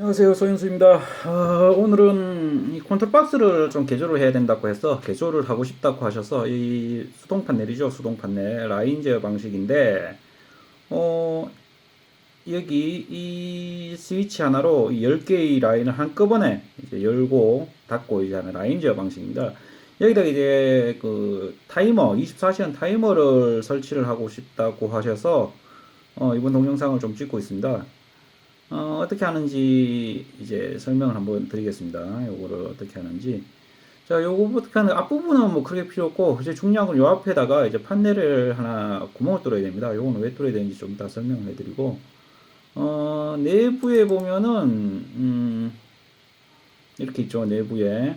안녕하세요 소윤수입니다. 어, 오늘은 이 컨트롤 박스를 좀 개조를 해야 된다고 해서 개조를 하고 싶다고 하셔서 이 수동 판넬이죠 수동 판넬. 라인 제어 방식인데 어, 여기 이 스위치 하나로 10개의 라인을 한꺼번에 이제 열고 닫고 이제 하는 라인 제어 방식입니다. 여기다 이제 그 타이머 24시간 타이머를 설치를 하고 싶다고 하셔서 어, 이번 동영상을 좀 찍고 있습니다 어, 어떻게 하는지 이제 설명을 한번 드리겠습니다. 요거를 어떻게 하는지. 자, 요거 어떻게 하는 앞부분은 뭐 크게 필요 없고 이제 중요한 건 요 앞에다가 이제 판넬을 하나 구멍을 뚫어야 됩니다. 요거는 왜 뚫어야 되는지 좀 이따 설명을 해드리고 어, 내부에 보면은 음, 이렇게 있죠. 내부에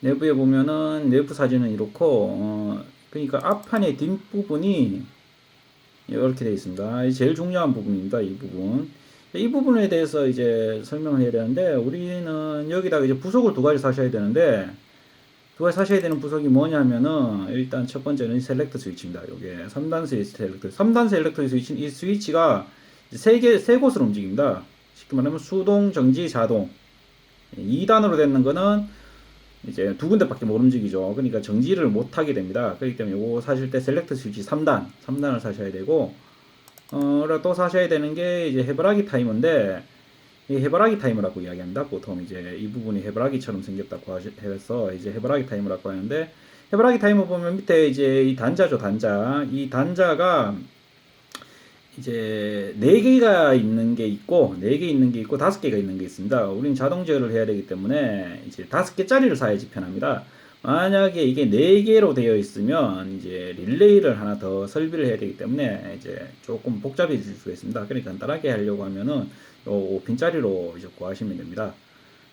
내부에 보면은 내부 사진은 이렇고 어, 그러니까 앞판의 뒷부분이 이렇게 되어 있습니다. 이 제일 중요한 부분입니다. 이 부분. 이 부분에 대해서 이제 설명을 해야 되는데 우리는 여기다가 이제 부속을 두 가지 사셔야 되는데 두 가지 사셔야 되는 부속이 뭐냐면은 일단 첫 번째는 셀렉트 스위치입니다. 요게 3단 스위치 셀렉트. 3단 셀렉트 스위치 이 스위치가 세 개, 세 곳으로 움직입니다. 쉽게 말하면 수동, 정지, 자동. 2단으로 되는 거는 이제 두 군데밖에 못 움직이죠. 그러니까 정지를 못 하게 됩니다. 그렇기 때문에 요거 사실 때 셀렉트 스위치 3단, 3단을 사셔야 되고 어, 또 사셔야 되는 게 이제 해바라기 타이머인데 이 해바라기 타이머라고 이야기합니다. 보통 이제 이 부분이 해바라기처럼 생겼다고 해서 이제 해바라기 타이머라고 하는데 해바라기 타이머 보면 밑에 이제 이 단자죠, 단자. 이 단자가 이제 네 개가 있는 게 있고 네 개 있는 게 있고 다섯 개가 있는 게 있습니다. 우리는 자동 제어를 해야 되기 때문에 이제 다섯 개짜리를 사야지 편합니다. 만약에 이게 네 개로 되어 있으면 이제 릴레이를 하나 더 설비를 해야 되기 때문에 이제 조금 복잡해질 수가 있습니다. 그러니까 간단하게 하려고 하면은 요 5핀짜리로 이제 구하시면 됩니다.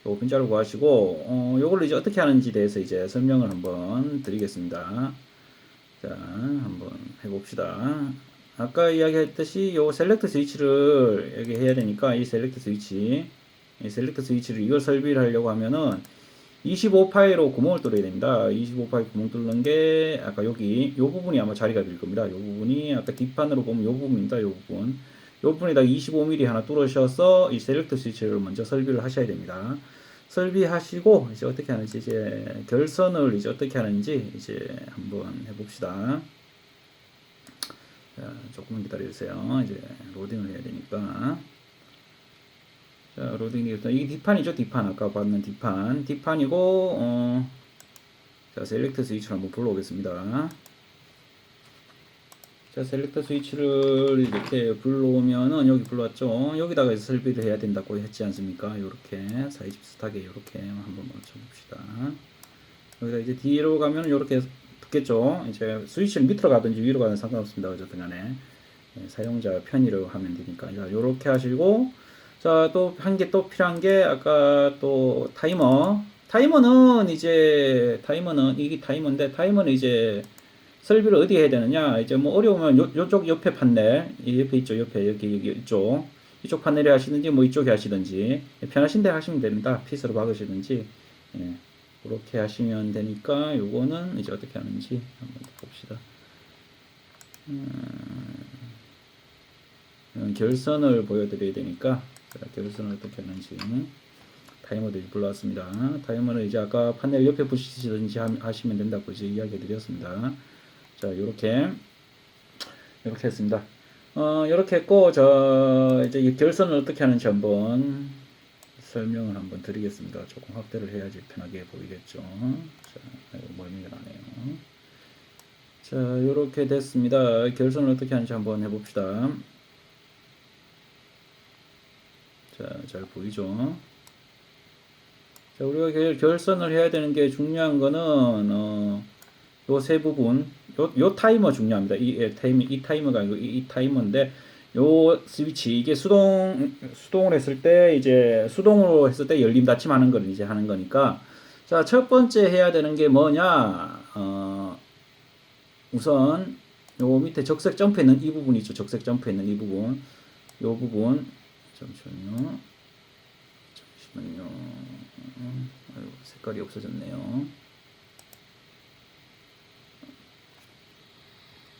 요 5핀짜리 구하시고 어 요걸 이제 어떻게 하는지 대해서 이제 설명을 한번 드리겠습니다. 자, 한번 해봅시다. 아까 이야기했듯이 요 셀렉트 스위치를 여기 해야 되니까 이 셀렉트 스위치, 이 셀렉트 스위치를 이걸 설비를 하려고 하면은 25파이로 구멍을 뚫어야 됩니다. 25파이 구멍 뚫는 게 아까 여기 요 부분이 아마 자리가 될 겁니다. 요 부분이 아까 뒷판으로 보면 요 부분입니다. 요 부분. 요 부분에다 25mm 하나 뚫으셔서 이 셀렉트 스위치를 먼저 설비를 하셔야 됩니다. 설비하시고 이제 어떻게 하는지 이제 결선을 이제 어떻게 하는지 이제 한번 해봅시다. 자, 조금만 기다려주세요. 이제 로딩을 해야 되니까. 자, 로딩이 일단 이게 뒷판이죠. 뒷판 아까 봤는 뒷판. 뒷판이고 어, 자, 셀렉트 스위치를 한번 불러오겠습니다. 자, 셀렉터 스위치를 이렇게 불러오면은 여기 불러왔죠. 여기다가 이제 설비를 해야 된다고 했지 않습니까? 요렇게 사이즈 비슷하게 요렇게 한번 맞춰봅시다. 여기다 이제 뒤로 가면 요렇게 붙겠죠. 이제 스위치를 밑으로 가든지 위로 가든 상관없습니다. 어쨌든 간에 예, 사용자 편의로 하면 되니까. 자, 요렇게 하시고 자, 또 한 개 또 필요한 게 아까 또 타이머. 타이머는 이제 타이머는 이게 타이머인데 타이머는 이제 설비를 어디 해야 되느냐? 이제 뭐 어려우면 요, 요쪽 옆에 판넬, 이 옆에 있죠, 옆에 여기 여기 이쪽 이쪽 판넬에 하시든지 뭐 이쪽에 하시든지 편하신 데 하시면 됩니다. 핏으로 박으시든지 예, 그렇게 하시면 되니까 요거는 이제 어떻게 하는지 한번 봅시다. 음, 결선을 보여드려야 되니까 어떻게 하는지 타이머도 불러왔습니다. 타이머는 이제 아까 판넬 옆에 붙이시든지 하- 하시면 된다고 이제 이야기 드렸습니다. 자, 요렇게 이렇게 했습니다. 어, 이렇게 했고 저 이제 이 결선을 어떻게 하는지 한번 설명을 한번 드리겠습니다. 조금 확대를 해야지 편하게 보이겠죠. 자, 아이고, 멀미가 나네요. 자, 이렇게 됐습니다. 결선을 어떻게 하는지 한번 해봅시다. 자, 잘 보이죠? 자, 우리가 결, 결선을 해야 되는 게 중요한 거는 어, 요 세 부분, 요, 요 타이머 중요합니다. 이, 예, 타이머, 이 타이머가 아니고 이, 이 타이머인데 요 스위치 이게 수동 수동을 했을 때 이제 수동으로 했을 때 열림 닫힘 하는 걸 이제 하는 거니까. 자 첫 번째 해야 되는 게 뭐냐? 어 우선 요 밑에 적색 점프 있는 이 부분 있죠. 적색 점프 있는 이 부분. 요 부분 잠시만요. 잠시만요. 아이고 색깔이 없어졌네요